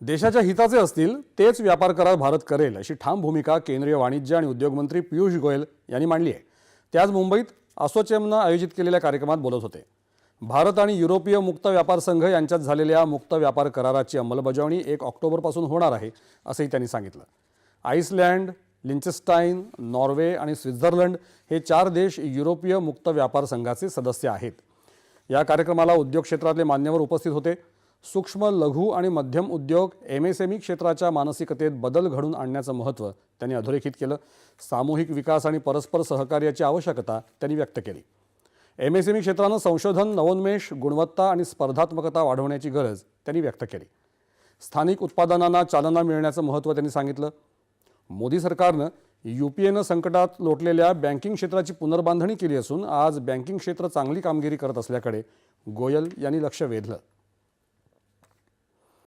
देशाच्या हिताचे असतील तेच व्यापार करार भारत करेल अशी ठाम भूमिका केंद्रीय वाणिज्य आणि उद्योग मंत्री पियुष गोयल यांनी मांडली आहे. ते आज मुंबईत असोचेमनं आयोजित केलेल्या कार्यक्रमात बोलत होते. भारत आणि युरोपीय मुक्त व्यापार संघ यांच्यात झालेल्या मुक्त व्यापार कराराची अंमलबजावणी एक ऑक्टोबरपासून होणार आहे असंही त्यांनी सांगितलं. आईसलँड लिंचेस्टाईन नॉर्वे आणि स्वित्झर्लंड हे चार देश युरोपीय मुक्त व्यापार संघाचे सदस्य आहेत. या कार्यक्रमाला उद्योग क्षेत्रातले मान्यवर उपस्थित होते. सूक्ष्म लघु आणि मध्यम उद्योग एम एस एम ई क्षेत्राच्या मानसिकतेत बदल घडून आणण्याचं महत्त्व त्यांनी अधोरेखित केलं. सामूहिक विकास आणि परस्पर सहकार्याची आवश्यकता त्यांनी व्यक्त केली. एम एस एम ई क्षेत्रानं संशोधन नवोन्मेष गुणवत्ता आणि स्पर्धात्मकता वाढवण्याची गरज त्यांनी व्यक्त केली. स्थानिक उत्पादनांना चालना मिळण्याचं महत्त्व त्यांनी सांगितलं. मोदी सरकारनं यू पी एनं संकटात लोटलेल्या बँकिंग क्षेत्राची पुनर्बांधणी केली असून आज बँकिंग क्षेत्र चांगली कामगिरी करत असल्याकडे गोयल यांनी लक्ष वेधलं.